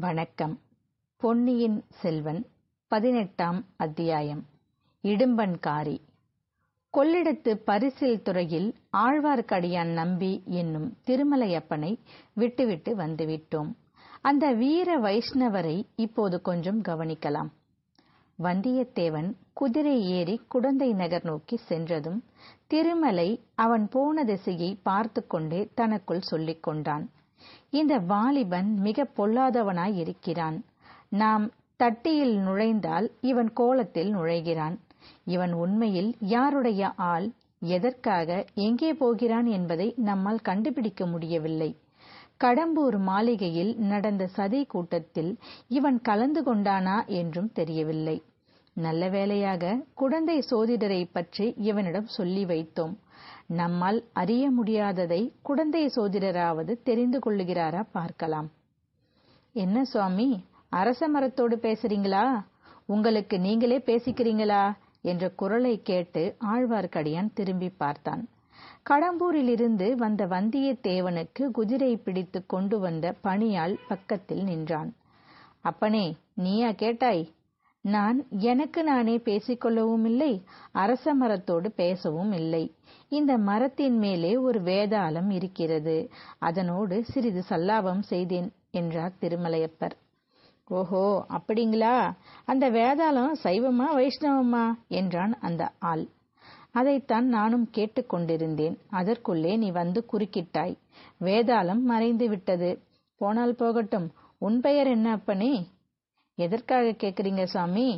வணக்கம். பொன்னியின் செல்வன் பதினெட்டாம் அத்தியாயம். இடும்பன்காரி. கொள்ளிடத்து பரிசில் துறையில் ஆழ்வார்க்கடியான் நம்பி என்னும் திருமலையப்பனை விட்டுவிட்டு வந்துவிட்டோம். அந்த வீர வைஷ்ணவரை இப்போது கொஞ்சம் கவனிக்கலாம். வந்தியத்தேவன் குதிரை ஏறி குடந்தை நகர் நோக்கி சென்றதும் திருமலை அவன் போன திசையை பார்த்து கொண்டே தனக்குள் சொல்லிக் கொண்டான் இந்த வாலிபன் மிக பொல்லாதவனாய் இருக்கிறான். நாம் தட்டியில் நுழைந்தால் இவன் கோலத்தில் நுழைகிறான். இவன் உண்மையில் யாருடைய ஆள்? எதற்காக? எங்கே போகிறான் என்பதை நம்மால் கண்டுபிடிக்க முடியவில்லை. கடம்பூர் மாளிகையில் நடந்த சதி கூட்டத்தில் இவன் கலந்து கொண்டானா என்றும் தெரியவில்லை. நல்ல வேளையாக குடந்தை சோதிடரை பற்றி இவனிடம் சொல்லி வைத்தோம். நம்மால் அறிய முடியாததை குடந்தை சோதிடராவது தெரிந்து கொள்ளுகிறாரா பார்க்கலாம். என்ன சுவாமி அரச மரத்தோடு பேசுறீங்களா? உங்களுக்கு நீங்களே பேசிக்கிறீங்களா? என்ற குரலை கேட்டு ஆழ்வார்க்கடியான் திரும்பி பார்த்தான். கடம்பூரிலிருந்து வந்த வந்தியத்தேவனுக்கு குதிரை பிடித்து கொண்டு வந்த பணியாள் பக்கத்தில் நின்றான். அப்பனே நீயா கேட்டாய்? நான் எனக்கு நானே பேசிக்கொள்ளவும் இல்லை அரச மரத்தோடு பேசவும் இல்லை. இந்த மரத்தின் மேலே ஒரு வேதாளம் இருக்கிறது. அதனோடு சிறிது சல்லாபம் செய்தேன் என்றார் திருமலையப்பர். ஓஹோ அப்படிங்களா? அந்த வேதாளம் சைவமா வைஷ்ணவமா? என்றான் அந்த ஆள். அதைத்தான் நானும் கேட்டுக்கொண்டிருந்தேன் அதற்குள்ளே நீ வந்து குறுக்கிட்டாய். வேதாளம் மறைந்து விட்டது போனால் போகட்டும். உன் பெயர் என்ன அப்பனே? எதற்காக கேக்குறீங்க சாமி?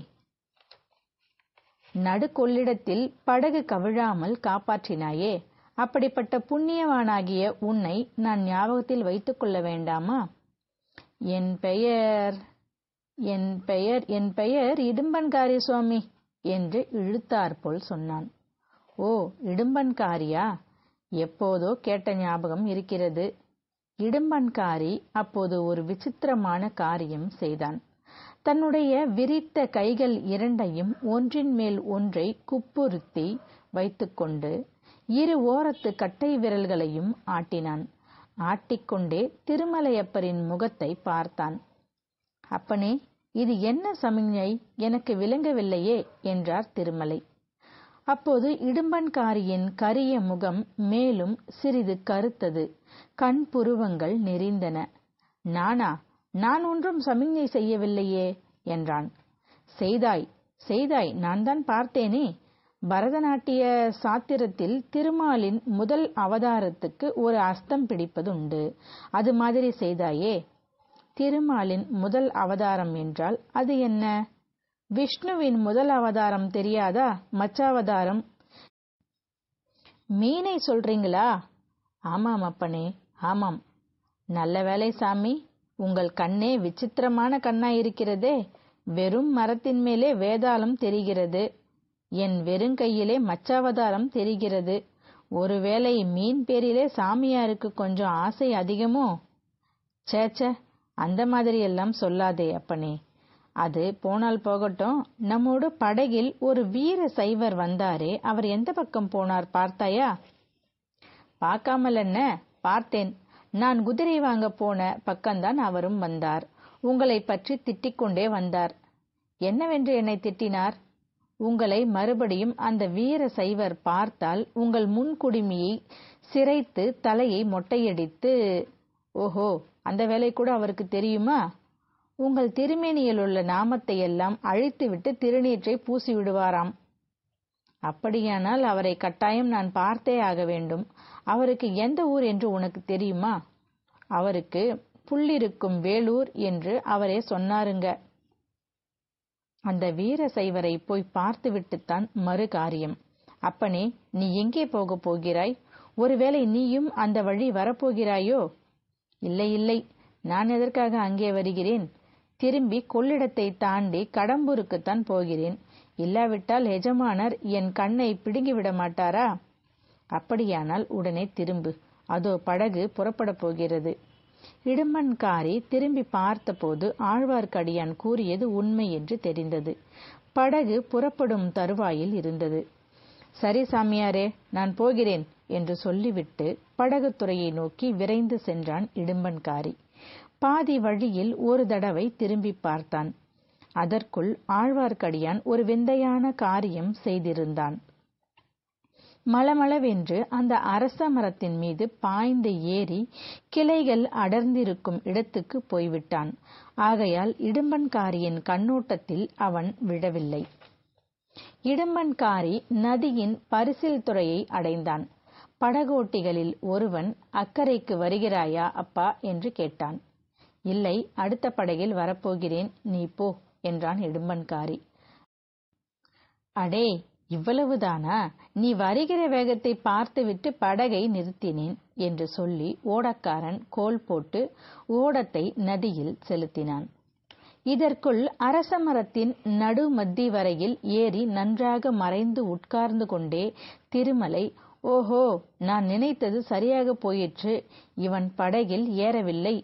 நடுக்கொள்ளிடத்தில் படகு கவிழாமல் காப்பாற்றினாயே. அப்படிப்பட்ட புண்ணியவானாகிய உன்னை நான் ஞாபகத்தில் வைத்துக் கொள்ள வேண்டாமா? என் பெயர் என் பெயர் என் பெயர் இடும்பன்காரி சுவாமி என்று இழுத்தாற்போல் சொன்னான். ஓ இடும்பன்காரியா? எப்போதோ கேட்ட ஞாபகம் இருக்கிறது. இடும்பன்காரி அப்போது ஒரு விசித்திரமான காரியம் செய்தான். தன்னுடைய விரித்த கைகள் இரண்டையும் ஒன்றின் மேல் ஒன்றை குப்புறுத்தி வைத்துக்கொண்டு இரு ஓரத்து கட்டை விரல்களையும் ஆட்டினான். ஆட்டிக்கொண்டே திருமலையப்பரின் முகத்தை பார்த்தான். அப்பனே இது என்ன சமிஞ்ஞை எனக்கு விளங்கவில்லையே என்றார் திருமலை. அப்போது இடும்பன்காரியின் கரிய முகம் மேலும் சிறிது கருத்தது. கண் புருவங்கள் நெறிந்தன. நானா? நான் ஒன்றும் சமிக்ஞை செய்யவில்லையே என்றான். செய்தாய் செய்தாய் நான் தான் பார்த்தேனே. பரதநாட்டிய சாத்திரத்தில் திருமாலின் முதல் அவதாரத்துக்கு ஒரு அஸ்தம் பிடிப்பதுண்டு. அது மாதிரி செய்தாயே. திருமாலின் முதல் அவதாரம் என்றால் அது என்ன? விஷ்ணுவின் முதல் அவதாரம் தெரியாதா? மச்சாவதாரம். மீனை சொல்றீங்களா? ஆமாம் அப்பனே ஆமாம். நல்ல வேலை சாமி உங்கள் கண்ணே விசித்திரமான கண்ணாயிருக்கிறதே வெறும் மரத்தின் மேலே வேதாளம் தெரிகிறது. என் வெறுங்கையிலே மச்சாவதாரம் தெரிகிறது. ஒருவேளை மீன் பேரிலே சாமியாருக்கு கொஞ்சம் ஆசை அதிகமோ? சேச்ச அந்த மாதிரியெல்லாம் சொல்லாதே அப்பனே. அது போனால் போகட்டும். நம்மோடு படகில் ஒரு வீர சைவர் வந்தாரே. அவர் எந்த பக்கம் போனார் பார்த்தாயா? பார்க்காமல் என்ன பார்த்தேன். நான் குதிரை வாங்க போன பக்கம்தான் அவரும் வந்தார். உங்களை பற்றி திட்டிக்கொண்டே வந்தார். என்னவென்று என்னை திட்டினார்? உங்களை மறுபடியும் அந்த வீர சைவர் பார்த்தால் உங்கள் முன்குடுமியை சிரைத்து தலையை மொட்டையடித்து ஓஹோ அந்த வேலை கூட அவருக்கு தெரியுமா? உங்கள் திருமேனியில் உள்ள நாமத்தை எல்லாம் அழித்துவிட்டு திருநீற்றை பூசி விடுவாராம் அப்படியானால் அவரை கட்டாயம் நான் பார்த்தே ஆக வேண்டும். அவருக்கு எந்த ஊர் என்று உனக்கு தெரியுமா? அவருக்கு புள்ளிருக்கும் வேலூர் என்று அவரே சொன்னாருங்க. அந்த வீர சைவரை போய் பார்த்துவிட்டுத்தான் மறு காரியம் அப்பனே நீ எங்கே போக போகிறாய்? ஒருவேளை நீயும் அந்த வழி வரப்போகிறாயோ? இல்லை இல்லை. நான் எதற்காக அங்கே வருகிறேன்? திரும்பி கொள்ளிடத்தை தாண்டி கடம்பூருக்குத்தான் போகிறேன். இல்லாவிட்டால் எஜமானர் என் கண்ணை பிடுங்கிவிட மாட்டாரா? அப்படியானால் உடனே திரும்பு. அதோ படகு புறப்படப் போகிறது. இடும்பன்காரி திரும்பி பார்த்தபோது ஆழ்வார்க்கடியான் கூறியது உண்மை என்று தெரிந்தது. படகு புறப்படும் தருவாயில் இருந்தது. சரி சாமியாரே நான் போகிறேன் என்று சொல்லிவிட்டு படகுத்துறையை நோக்கி விரைந்து சென்றான் இடும்பன்காரி. பாதி வழியில் ஒரு தடவை திரும்பி பார்த்தான். அதற்குள் ஆழ்வார்க்கடியான் ஒரு விந்தையான காரியம் செய்திருந்தான். மளமளவென்று அந்த அரச மரத்தின் மீது பாய்ந்து ஏறி கிளைகள் அடர்ந்திருக்கும் இடத்துக்கு போய்விட்டான். ஆகையால் இடும்பன்காரியின் கண்ணோட்டத்தில் அவன் விழவில்லை. இடும்பன்காரி நதியின் பரிசில் துறையை அடைந்தான். படகோட்டிகளில் ஒருவன் அக்கறைக்கு வருகிறாயா அப்பா? என்று கேட்டான். இல்லை அடுத்த படகில் வரப்போகிறேன். நீ போ. என்றான் இடும்பன்காரி அடே இவ்வளவுதானா? நீ வருகிற வேகத்தை பார்த்துவிட்டு படகை நிறுத்தினேன் என்று சொல்லி ஓடக்காரன் கோல் போட்டு ஓடத்தை நதியில் செலுத்தினான். இதற்குள் அரச மரத்தின் நடுமத்தி வரையில் ஏறி நன்றாக மறைந்து உட்கார்ந்து கொண்டே திருமலை ஓஹோ நான் நினைத்தது சரியாக போயிற்று. இவன் படகில் ஏறவில்லை.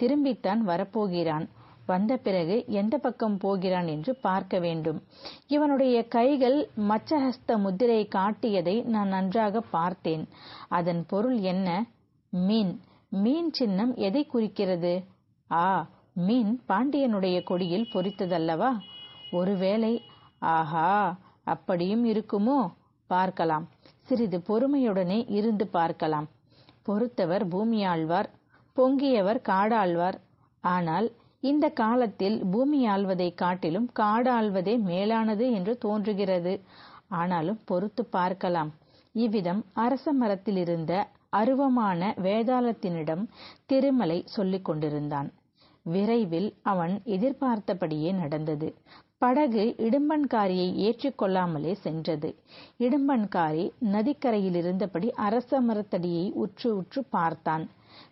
திரும்பித்தான் வரப்போகிறான். வந்த பிறகு எந்த பக்கம் போகிறான் என்று பார்க்க வேண்டும். இவனுடைய கைகள் மச்சஹஸ்த முத்திரை காட்டியதை நான் நன்றாக பார்த்தேன். அதன் பொருள் என்ன? மீன். மீன் சின்னம் எதை குறிக்கிறது? ஆ மீன் பாண்டியனுடைய கொடியில் பொறித்ததல்லவா? ஒருவேளை ஆஹா அப்படியும் இருக்குமோ? பார்க்கலாம். சிறிது பொறுமையுடனே இருந்து பார்க்கலாம். பொறுத்தவர் பூமியாழ்வார் பொங்கியவர் காடாழ்வார். ஆனால் இந்த காலத்தில் பூமி ஆள்வதை காட்டிலும் காடு ஆள்வதே மேலானது என்று தோன்றுகிறது. ஆனாலும் பொறுத்து பார்க்கலாம். இவ்விதம் அரச மரத்திலிருந்த அருவமான வேதாளத்தினிடம் திருமலை சொல்லிக் கொண்டிருந்தான். விரைவில் அவன் எதிர்பார்த்தபடியே நடந்தது. படகு இடும்பன்காரியை ஏற்றிக்கொள்ளாமலே சென்றது. இடும்பன்காரி நதிக்கரையில் இருந்தபடி அரச மரத்தடியை உற்று உற்று பார்த்தான்.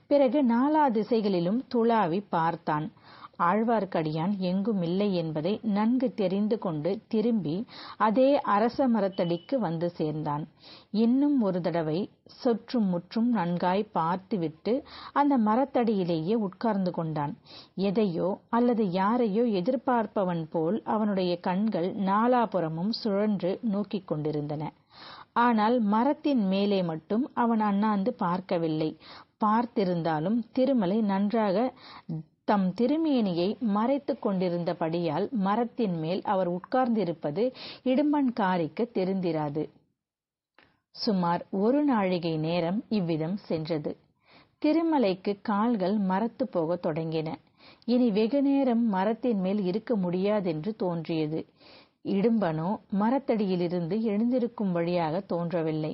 பிறகு நாலா திசைகளிலும் துளாவி பார்த்தான். ஆழ்வார்க்கடியான் எங்கும் இல்லை என்பதை நன்கு தெரிந்து கொண்டு திரும்பி அதே அரச மரத்தடிக்கு வந்து சேர்ந்தான். இன்னும் ஒரு தடவை சொற்றும் முற்றும் நன்காய் பார்த்துவிட்டு அந்த மரத்தடியிலேயே உட்கார்ந்து கொண்டான். எதையோ அல்லது யாரையோ எதிர்பார்ப்பவன் போல் அவனுடைய கண்கள் நாலாபுறமும் சுழன்று நோக்கிக் கொண்டிருந்தன. ஆனால் மரத்தின் மேலே மட்டும் அவன் அண்ணாந்து பார்க்கவில்லை. பார்த்திருந்தாலும் திருமலை நன்றாக தம் திருமேனியை மறைத்து கொண்டிருந்தபடியால் மரத்தின் மேல் அவர் உட்கார்ந்திருப்பது இடும்பன்காரிக்கு தெரிந்திராது. சுமார் ஒரு நாழிகை நேரம் இவ்விதம் சென்றது. திருமலைக்கு கால்கள் மரத்து போகத் தொடங்கின. இனி வெகு நேரம் மரத்தின் மேல் இருக்க முடியாதென்று தோன்றியது. இடும்பனோ மரத்தடியிலிருந்து எழுந்திருக்கும் வழியாக தோன்றவில்லை.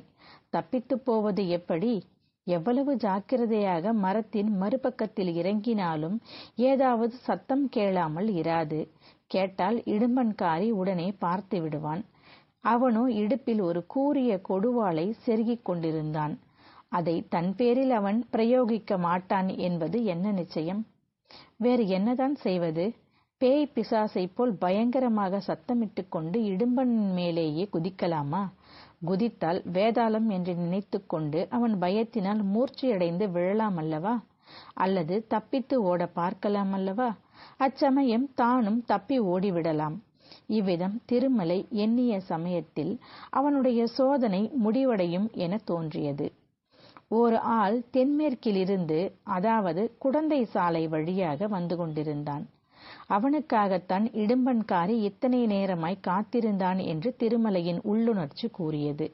தப்பித்துப் போவது எப்படி? எவ்வளவு ஜாக்கிரதையாக மரத்தின் மறுபக்கத்தில் இறங்கினாலும் ஏதாவது சத்தம் கேளாமல் இராது. கேட்டால் இடும்பன்காரி உடனே பார்த்து விடுவான். அவனோ இடுப்பில் ஒரு கூரிய கொடுவாளை செருகிக் கொண்டிருந்தான். அதை தன் பேரில் அவன் பிரயோகிக்க மாட்டான் என்பது என்ன நிச்சயம்? வேறு என்னதான் செய்வது? பேய் பிசாசைப் போல் பயங்கரமாக சத்தமிட்டு கொண்டு இடும்பன் மேலேயே குதிக்கலாமா? குதித்தால் வேதாளம் என்று நினைத்து கொண்டு அவன் பயத்தினால் மூர்ச்சியடைந்து விழலாம் அல்லவா? அல்லது தப்பித்து ஓட பார்க்கலாம் அல்லவா? அச்சமயம் தானும் தப்பி ஓடிவிடலாம். இவ்விதம் திருமலை எண்ணிய சமயத்தில் அவனுடைய சோதனை முடிவடையும் என தோன்றியது. ஒரு ஆள் தென்மேற்கிலிருந்து அதாவது குடந்தை சாலை வழியாக வந்து கொண்டிருந்தான். அவனுக்காகத்தான் இடும்பன்காரி இத்தனை நேரமாய் காத்திருந்தான் என்று திருமலையின் உள்ளுணர்ச்சி கூறியது.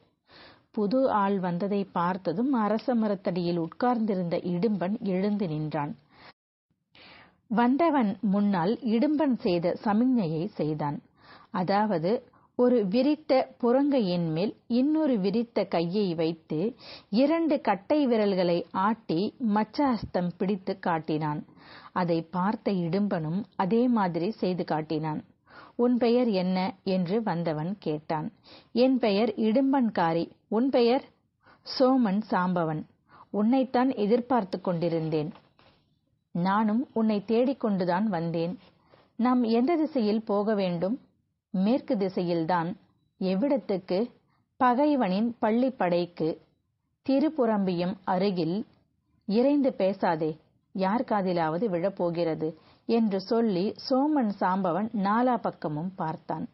புது ஆள் வந்ததை பார்த்ததும் அரச மரத்தடியில் உட்கார்ந்திருந்த இடும்பன் எழுந்து நின்றான். வந்தவன் முன்னால் இடும்பன் செய்த சமிஞ்ஞையை செய்தான். அதாவது ஒரு விரித்த புறங்கையின் மேல் இன்னொரு விரித்த கையை வைத்து இரண்டு கட்டை விரல்களை ஆட்டி மச்ச அஸ்தம் பிடித்து காட்டினான். அதை பார்த்த இடும்பனும் அதே மாதிரி செய்து காட்டினான். உன் பெயர் என்ன என்று வந்தவன் கேட்டான். என் பெயர் இடும்பன்காரி. உன் பெயர்? சோமன் சாம்பவன். உன்னைத்தான் எதிர்பார்த்து கொண்டிருந்தேன். நானும் உன்னை தேடிக்கொண்டுதான் வந்தேன். நாம் எந்த திசையில் போக வேண்டும்? மேற்கு திசையில்தான் எவ்விடத்துக்கு? பகைவனின் பள்ளிப்படைக்கு. திருப்புறம்பியும் அருகில் இறைந்து பேசாதே யார் காதிலாவது விழப்போகிறது என்று சொல்லி சோமன் சாம்பவன் நாலா பக்கமும் பார்த்தான்.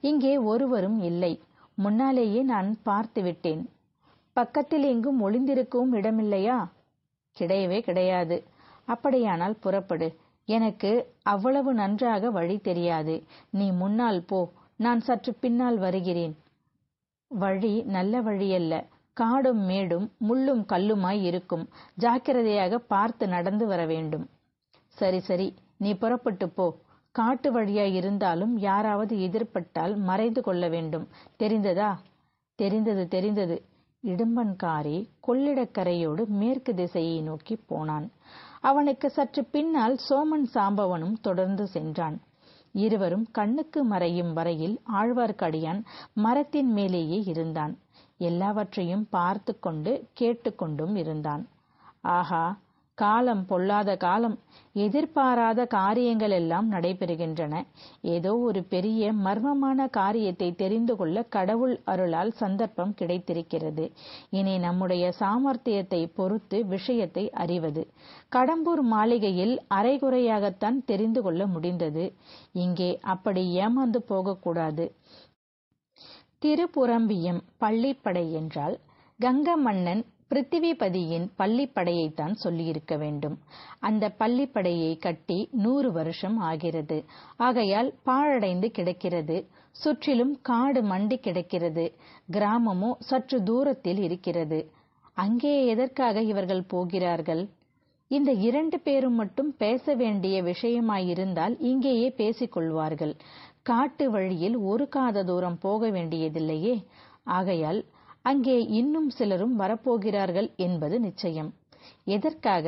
இங்கே ஒருவரும் இல்லை. முன்னாலேயே நான் பார்த்து விட்டேன். பக்கத்தில் எங்கும் ஒளிந்திருக்கவும் இடமில்லையா? கிடையவே கிடையாது. அப்படியானால் புறப்படு. எனக்கு அவ்வளவு நன்றாக வழி தெரியாது. நீ முன்னால் போ. நான் சற்று பின்னால் வருகிறேன். வழி நல்ல வழியல்ல. காடும் மேடும் முள்ளும் கல்லுமாய் இருக்கும். ஜாக்கிரதையாக பார்த்து நடந்து வர வேண்டும். சரி சரி. நீ புறப்பட்டு போ. காட்டு வழியாய் இருந்தாலும் யாராவது எதிர்பட்டால் மறைந்து கொள்ள வேண்டும். தெரிந்ததா? தெரிந்தது தெரிந்தது. இடும்பன்காரி கொள்ளிடக்கரையோடு மேற்கு திசையை நோக்கி போனான். அவனுக்கு சற்று பின்னால் சோமன் சாம்பவனும் தொடர்ந்து சென்றான். இருவரும் கண்ணுக்கு மறையும் வரையில் ஆழ்வார்க்கடியான் மரத்தின் மேலேயே இருந்தான். எல்லாவற்றையும் பார்த்து கொண்டு கேட்டுக்கொண்டும் இருந்தான். ஆஹா காலம் பொல்லாத காலம் எதிர்பாராத காரியங்கள் எல்லாம் நடைபெறுகின்றன. ஏதோ ஒரு பெரிய மர்மமான காரியத்தை தெரிந்து கொள்ள கடவுள் அருளால் சந்தர்ப்பம் கிடைத்திருக்கிறது. இனி நம்முடைய சாமர்த்தியத்தை பொறுத்து விஷயத்தை அறிவது. கடம்பூர் மாளிகையில் அரைகுறையாகத்தான் தெரிந்து கொள்ள முடிந்தது. இங்கே அப்படி ஏமாந்து போகக்கூடாது. திருப்புரம்பியம் பள்ளிப்படை என்றால் கங்க மன்னன் பிருத்திவிபதியின் பள்ளிப்படையைத்தான் சொல்லியிருக்க வேண்டும். அந்த பள்ளிப்படையை கட்டி நூறு வருஷம் ஆகிறது. ஆகையால் பாழடைந்து கிடக்கிறது. சுற்றிலும் காடு மண்டி கிடக்கிறது. கிராமமோ சற்று தூரத்தில் இருக்கிறது. அங்கே எதற்காக இவர்கள் போகிறார்கள்? இந்த இரண்டு பேரும் மட்டும் பேச வேண்டிய விஷயமாயிருந்தால் இங்கேயே பேசிக்கொள்வார்கள். காட்டு வழியில் ஒரு காத தூரம் போக வேண்டியதில்லையே. ஆகையால் அங்கே இன்னும் சிலரும் வரப்போகிறார்கள் என்பது நிச்சயம். எதற்காக?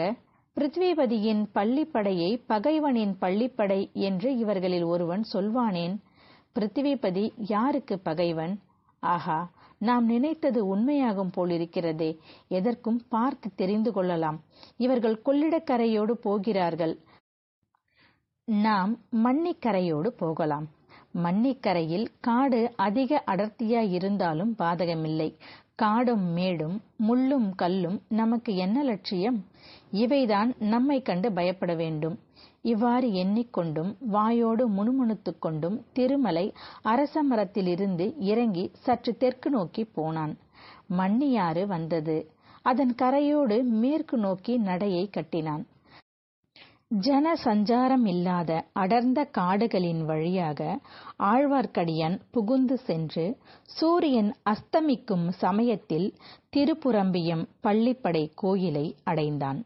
பிருத்விபதியின் பள்ளிப்படையை பகைவனின் பள்ளிப்படை என்று இவர்களில் ஒருவன் சொல்வானேன்? பிருத்திவிபதி யாருக்கு பகைவன்? ஆஹா நாம் நினைத்தது உண்மையாகும் போலிருக்கிறதே. எதற்கும் பார்த்து தெரிந்து கொள்ளலாம். இவர்கள் கொள்ளிடக்கரையோடு போகிறார்கள். நாம் மண்ணிக்கரையோடு போகலாம். மன்னிக்கரையில் காடு அதிக அடர்த்தியாய் இருந்தாலும் பாதகமில்லை. காடும் மேடும் முள்ளும் கல்லும் நமக்கு என்ன லட்சியம்? இவைதான் நம்மை கண்டு பயப்பட வேண்டும். இவ்வாறு எண்ணிக்கொண்டும் வாயோடு முணுமுணுத்துக் கொண்டும் திருமலை அரச மரத்திலிருந்து இறங்கி சற்று தெற்கு நோக்கி போனான். மண்ணியாறு வந்தது. அதன் கரையோடு மேற்கு நோக்கி நடையை கட்டினான். ஜன சஞ்சாரம் இல்லாத அடர்ந்த காடுகளின் வழியாக ஆழ்வார்க்கடியான் புகுந்து சென்று சூரியன் அஸ்தமிக்கும் சமயத்தில் திருப்புரம்பியம் பள்ளிப்படை கோயிலை அடைந்தான்.